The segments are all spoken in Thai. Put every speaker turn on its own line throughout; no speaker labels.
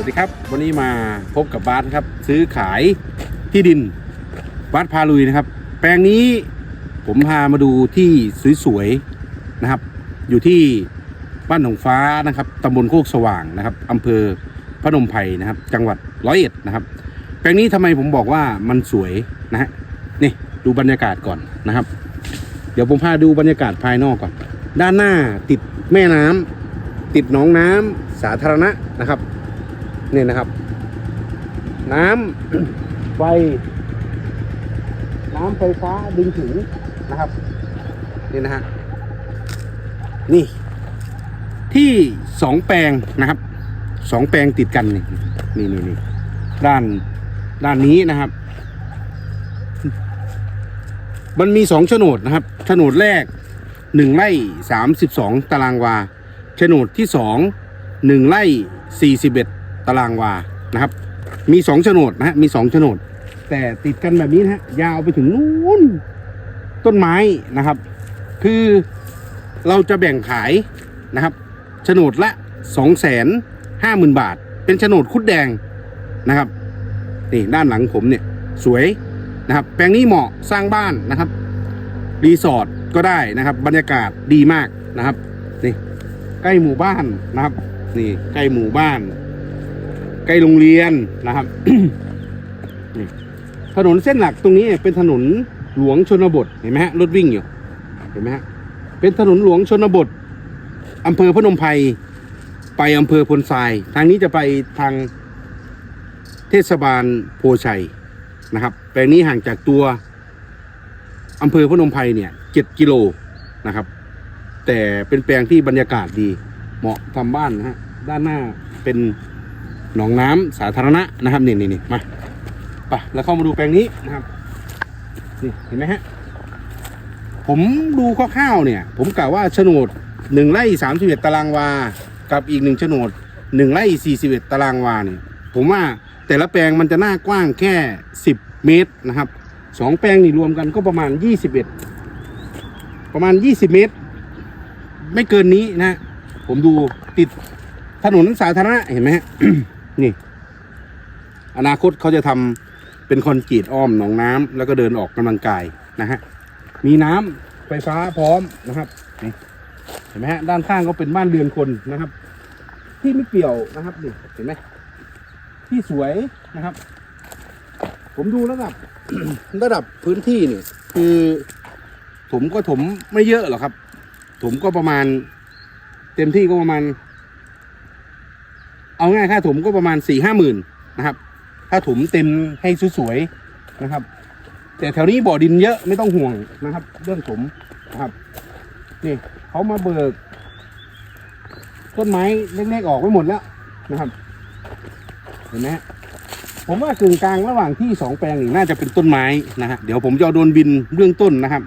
วัสดีครับ วันนี้มาพบกับบาสครับ ซื้อขายที่ดินบาสพาลุยนะครับ แปลงนี้ผมพามาดูที่สวยๆนะครับ อยู่ที่บ้านหงฟ้านะครับตำบลโคกสว่างนะครับอำเภอพนมไพรนะครับ จังหวัดร้อยเอ็ดนะครับ แปลงนี้ทำไมผมบอกว่ามันสวยนะฮะนี่ดูบรรยากาศก่อนนะครับ เดี๋ยวผมพาดูบรรยากาศภายนอกก่อน ด้านหน้าติดแม่น้ำติดหนองน้ำสาธารณะนะครับ นี่นะครับ น้ำไฟ น้ำไฟฟ้าดึงถึงนะครับ นี่นะฮะนี่ ที่สองแปลงนะครับสองแปลงติดกันนี่นี่นี่นด้านด้านนี้นะครับ มันมีสองโฉนดนะครับโฉนดแรกหนึ่งไร่สามสิบสองตารางวาโฉนดที่สองหนึ่งไร่สี่สิบเอ็ดารางวานะครับ มีสองโฉนดนะฮะมีสองโฉนด แต่ติดกันแบบนี้นะฮะยาวไปถึงนู้นต้นไม้นะครับ คือเราจะแบ่งขายนะครับโฉนดละสองแสนห้าหมื่นบาท เป็นโฉนดคุดแดงนะครับนี่ด้านหลังผมเนี่ยสวยนะครับ แปลงนี้เหมาะสร้างบ้านนะครับรีสอร์ทก็ได้นะครับ บรรยากาศดีมากนะครับนี่ใกล้หมู่บ้านนะครับ นี่ใกล้หมู่บ้าน ใกล้โรงเรียนนะครับ ถนนเส้นหลักตรงนี้เป็นถนนหลวงชนบทเห็นไหมฮะรถวิ่งอยู่เห็นไหมฮะเป็นถนนหลวงชนบทอำเภอพนมไพรไปอำเภอพลทราย ทางนี้จะไปทางเทศบาลโพชัยนะครับ แปลงนี้ห่างจากตัวอำเภอพนมไพรเนี่ยเจ็ดกิโลนะครับ แต่เป็นแปลงที่บรรยากาศดี เหมาะทำบ้านนะฮะด้านหน้าเป็น หนองน้ำสาธารณะนะครับนี่นี่นี่มาไปแล้วเข้ามาดูแปลงนี้นะครับนี่เห็นไหมฮะผมดูคร่าวๆเนี่ย ผมกล่าวว่าโฉนดหนึ่งไร่สามสิบเอ็ดตารางวา กับอีกหนึ่งโฉนดหนึ่งไร่สี่สิบเอ็ดตารางวาเนี่ยผมว่าแต่ละแปลงมันจะหน้ากว้างแค่10เมตรนะครับสองแปลงนี่รวมกันก็ประมาณ21ประมาณ20เมตร ไม่เกินนี้นะ ผมดูติดถนนสาธารณะเห็นไหมฮะ นี่ อนาคตเขาจะทำเป็นคอนกรีตอ้อมหนองน้ำแล้วก็เดินออกกำลังกายนะฮะมีน้ำไฟฟ้าพร้อมนะครับนี่เห็นไหมฮะด้านข้างก็เป็นบ้านเรือนคนนะครับ ที่ไม่เกี่ยวนะครับนี่เห็นไหมที่สวยนะครับ ผมดูระดับ ระดับพื้นที่นี่ คือถมก็ถมไม่เยอะหรอกครับ ถมก็ประมาณ เต็มที่ก็ประมาณ เอาง่ายค่าถมก็ประมาณสี่ห้าหมื่นนะครับ ถ้าถมเต็มให้สวยๆนะครับ แต่แถวนี้บ่อดินเยอะไม่ต้องห่วงนะครับ เรื่องถมนะครับนี่เขามาเบิก ต้นไม้เล็กๆออกไปหมดแล้วนะครับ เห็นไหมผมว่ากึ่งกลางระหว่างที่สองแปลงนี่น่าจะเป็นต้นไม้นะฮะเดี๋ยวผมจะโดนบินเบื้องต้นนะครับ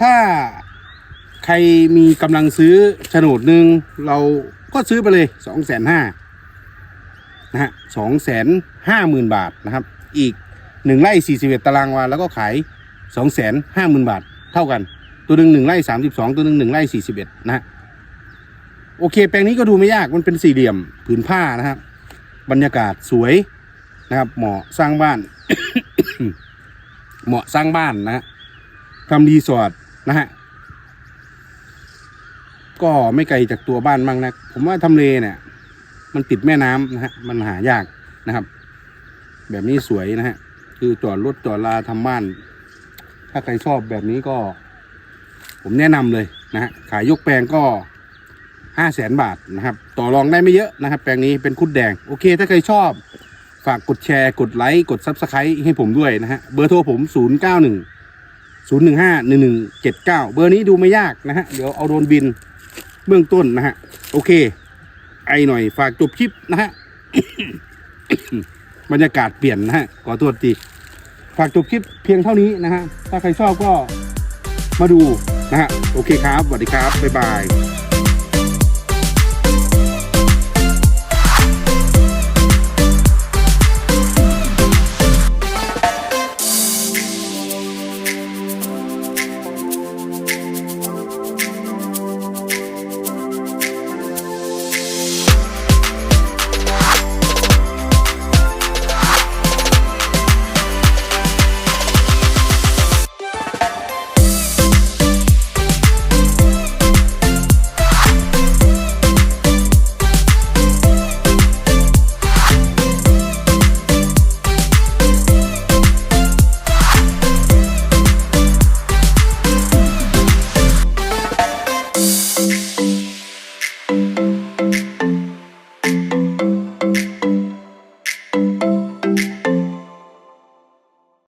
ถ้าใครมีกำลังซื้อโฉนดหนึ่งเรา ซื้อไปเลยสองแสนห้านะฮะสองแสนห้าหมื่นบาทนะครับ อีกหนึ่งไร่สี่สิบเอ็ดตารางวาแล้วก็ขายสองแสนห้าหมื่นบาทเท่ากัน ตัวหนึ่งหนึ่งไร่สามสิบสองตัวหนึ่งหนึ่งไร่สี่สิบเอ็ดนะฮะโอเค แปลงนี้ก็ดูไม่ยากมันเป็นสี่เหลี่ยมผืนผ้านะครับ บรรยากาศสวยนะครับ เหมาะสร้างบ้าน เหมาะสร้างบ้านนะฮะทำรีสอร์ทนะฮะ ก็ไม่ไกลจากตัวบ้านมากนะ ผมว่าทำเลเนี่ย มันติดแม่น้ำนะฮะมันหายากนะครับ แบบนี้สวยนะฮะ คือจอดรถจอดลาทำบ้าน ถ้าใครชอบแบบนี้ก็ ผมแนะนำเลยนะฮะขายยกแปลงก็ห้าแสนบาทนะครับ ต่อรองได้ไม่เยอะนะครับ แปลงนี้เป็นคุดแดง โอเค ถ้าใครชอบ ฝากกดแชร์ กดไลค์ กดซับสไครต์ให้ผมด้วยนะฮะ เบอร์โทรผม 0 9 1 0 1 5 1 1 7 9 เบอร์นี้ดูไม่ยากนะฮะ เดี๋ยวเอาโดนบิน เบื้องต้นนะฮะ โอเค ไอหน่อยฝากจบคลิปนะฮะ บรรยากาศเปลี่ยนนะฮะขอโทษทีฝากจบคลิปเพียงเท่านี้นะฮะ ถ้าใครชอบก็มาดูนะฮะ โอเคครับสวัสดีครับ บ๊ายบาย